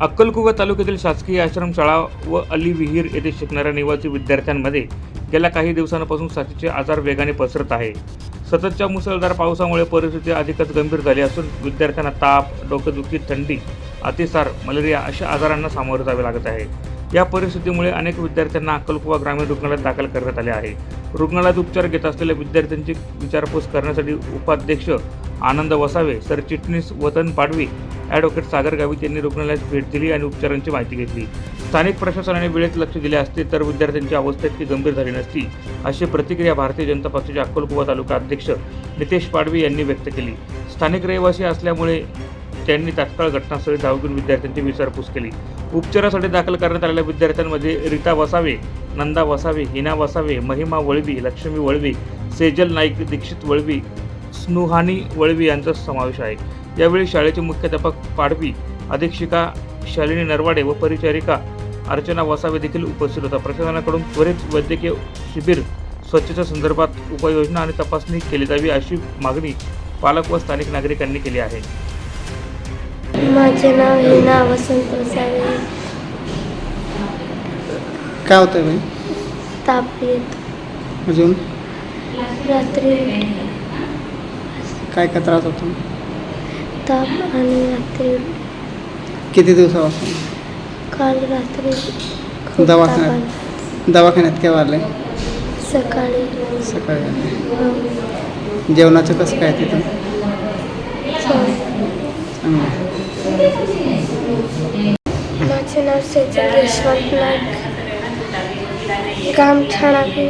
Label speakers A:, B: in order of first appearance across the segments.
A: अक्कलकुवा तालुक्यातील शासकीय आश्रमशाळा व अली विहीर येथे शिकणाऱ्या निवासी विद्यार्थ्यांमध्ये गेल्या काही दिवसांपासून साथीचे आजार वेगाने पसरत आहे. सततच्या मुसळधार पावसामुळे परिस्थिती अधिकच गंभीर झाली असून विद्यार्थ्यांना ताप डोकेदुखी थंडी अतिसार मलेरिया अशा आजारांना सामोरे जावे लागत आहे. या परिस्थितीमुळे अनेक विद्यार्थ्यांना अक्कलकुवा ग्रामीण रुग्णालयात दाखल करण्यात आले आहे. रुग्णालयात उपचार घेत असलेल्या विद्यार्थ्यांची विचारपूस करण्यासाठी उपाध्यक्ष आनंद वसावे सरचिटणीस वतन पाडवी ॲडव्होकेट सागर गावित यांनी रुग्णालयात भेट दिली आणि उपचारांची माहिती घेतली. स्थानिक प्रशासनाने वेळेत लक्ष दिले असते तर विद्यार्थ्यांची अवस्था इतकी गंभीर झाली नसती अशी प्रतिक्रिया भारतीय जनता पक्षाचे अक्कलकुवा तालुका अध्यक्ष नितेश पाडवी यांनी व्यक्त केली. स्थानिक रहिवासी असल्यामुळे त्यांनी तात्काळ घटनास्थळी धाव घेऊन विद्यार्थ्यांची विचारपूस केली. उपचारासाठी दाखल करण्यात आलेल्या विद्यार्थ्यांमध्ये रीता वसावे नंदा वसावे हिना वसावे महिमा वळवी लक्ष्मी वळवी सेजल नाईक दीक्षित वळवी स्नुहानी वळवी यांचा समावेश आहे. यावेळी शाळेचे मुख्याध्यापक पाडवी अधीक्षिका शालिनी नरवाडे व परिचारिका अर्चना वसावे देखील उपस्थित होता. प्रशासनाकडून त्वरित वैद्यकीय शिबिर स्वच्छता संदर्भात उपाययोजना आणि तपासणी केली जावी अशी मागणी पालक व स्थानिक नागरिकांनी केली आहे.
B: माझे नाव हिना वसंत वसावे.
C: काय होतं बाई?
B: ताप येत.
C: अजून?
B: रात्री
C: काय काय त्रास होतो?
B: ताप आणि रात्री
C: किती दिवसापासून?
B: काल रात्री खूप ताप
C: दवाखान्यात?
B: आला.
C: दवाखान्यात केव्हा आले?
B: सकाळी.
C: सकाळी आले.
B: अं,
C: जेवणाचं कसं काय तिथं?
B: च-
C: चांगलं.
B: माझे नाव सेजल यशवंत नाईक गाम ठाणापी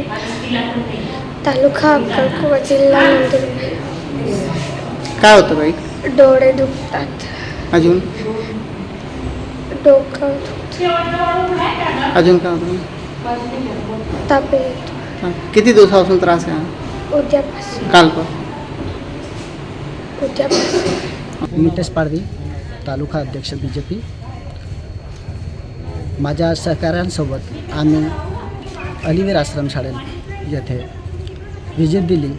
B: तालुका अक्कलकुवा जिल्हा नंदुरबार
C: काय होतं बाई?
B: डोळे दुखतात.
C: अजून?
B: डोकं
C: अजून काय होतं?
B: ताप. येतो
C: हां. किती दिवसापासून त्रास आहे हा?
B: उद्यापासून.
C: काल पण.
B: उद्यापासून.
D: नितेश पाडवी तालुका अध्यक्ष बी जे पी माझ्या सहकाऱ्यांसोबत आम्ही अलिवीर आश्रमशाळेत येथे व्हिजिट दिली.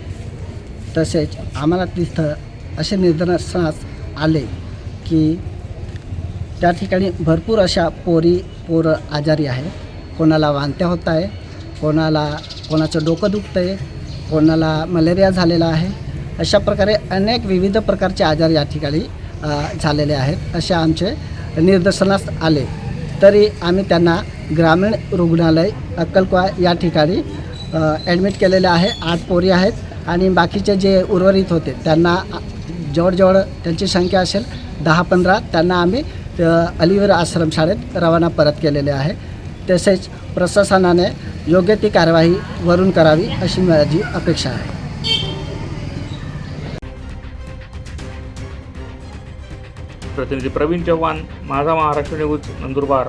D: तसेच आम्हाला तिथं असे निदर्शनास आले की त्या ठिकाणी भरपूर अशा पोरी पोरं आजारी आहे. कोणाला वांत्या होत आहे कोणाला कोणाचं डोकं दुखतं आहे कोणाला मलेरिया झालेला आहे. अशा प्रकारे अनेक विविध प्रकारचे आजार या ठिकाणी झालेले आहेत. असे आमचे निदर्शनास आले. तरी आम्ही त्यांना ग्रामीण रुग्णालय अक्कलकुवा या ठिकाणी ॲडमिट केलेले आहे. आठ पोरी आहेत आणि बाकीचे जे उर्वरित होते त्यांना आ, जवळजवळ त्यांची संख्या असेल दहा पंधरा. त्यांना आम्ही अ, अलिवीर आश्रमशाळेत रवाना परत केलेले आहे. तसेच प्रशासनाने योग्य ती कारवाई वरून करावी अशी माझी अपेक्षा आहे.
A: प्रतिनिधी प्रवीण चव्हाण माझा महाराष्ट्र न्यूज नंदुरबार.